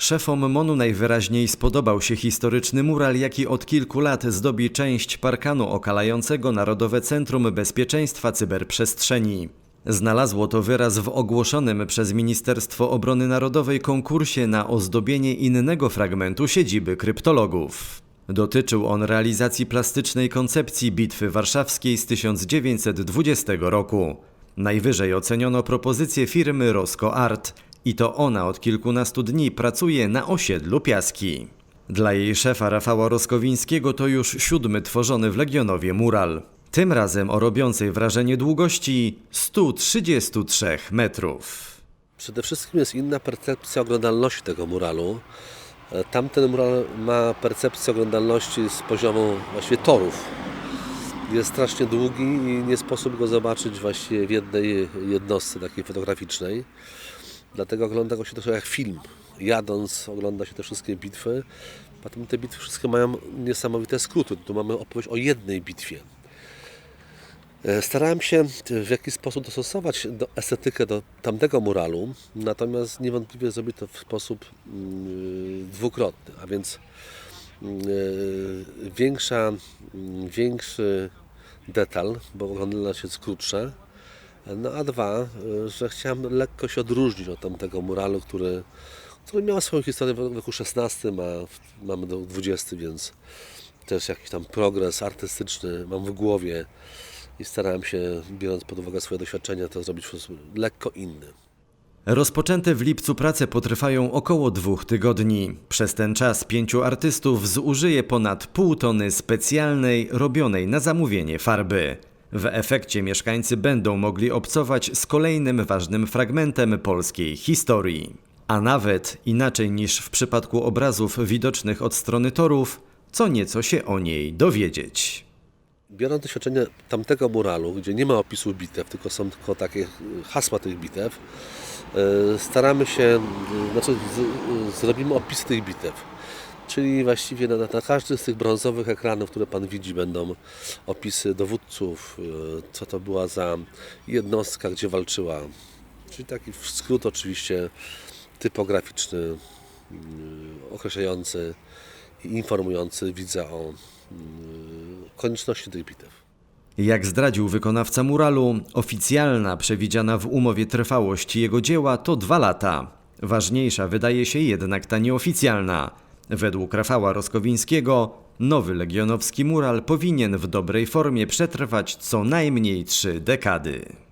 Szefom MONU najwyraźniej spodobał się historyczny mural, jaki od kilku lat zdobi część parkanu okalającego Narodowe Centrum Bezpieczeństwa Cyberprzestrzeni. Znalazło to wyraz w ogłoszonym przez Ministerstwo Obrony Narodowej konkursie na ozdobienie innego fragmentu siedziby kryptologów. Dotyczył on realizacji plastycznej koncepcji Bitwy Warszawskiej z 1920 roku. Najwyżej oceniono propozycję firmy Rosco Art i to ona od kilkunastu dni pracuje na osiedlu Piaski. Dla jej szefa Rafała Roskowińskiego to już siódmy tworzony w Legionowie mural. Tym razem o robiącej wrażenie długości 133 metrów. Przede wszystkim jest inna percepcja oglądalności tego muralu. E, Tamten mural ma percepcję oglądalności z poziomu właściwie torów. Jest strasznie długi i nie sposób go zobaczyć właściwie w jednej jednostce takiej fotograficznej. Dlatego ogląda go się trochę jak film. Jadąc ogląda się te wszystkie bitwy. Potem te bitwy wszystkie mają niesamowite skróty. Tu mamy opowieść o jednej bitwie. E, Starałem się w jakiś sposób dostosować do estetykę do tamtego muralu, natomiast niewątpliwie zrobić to w sposób mm, dwukrotny, a więc mm, e, większa, mm, większy detal, bo oglądalność jest krótsza, no a dwa, e, że chciałem lekko się odróżnić od tamtego muralu, który, który miał swoją historię w wieku XVI, a w- mamy do XX, więc też jakiś tam progres artystyczny mam w głowie i starałem się, biorąc pod uwagę swoje doświadczenia, to zrobić w sposób lekko inny. Rozpoczęte w lipcu prace potrwają około dwóch tygodni. Przez ten czas pięciu artystów zużyje ponad pół tony specjalnej, robionej na zamówienie farby. W efekcie mieszkańcy będą mogli obcować z kolejnym ważnym fragmentem polskiej historii. A nawet, inaczej niż w przypadku obrazów widocznych od strony torów, co nieco się o niej dowiedzieć. Biorąc doświadczenie tamtego muralu, gdzie nie ma opisu bitew, tylko są tylko takie hasła tych bitew, y, staramy się, y, znaczy zrobimy opisy tych bitew. Czyli właściwie na, na z tych brązowych ekranów, które Pan widzi, będą opisy dowódców, y, co to była za jednostka, gdzie walczyła. Czyli taki skrót oczywiście typograficzny, y, określający i informujący widza o y, konieczności tych bitew. Jak zdradził wykonawca muralu, oficjalna przewidziana w umowie trwałość jego dzieła to dwa lata. Ważniejsza wydaje się jednak ta nieoficjalna. Według Rafała Roskowińskiego nowy legionowski mural powinien w dobrej formie przetrwać co najmniej trzy dekady.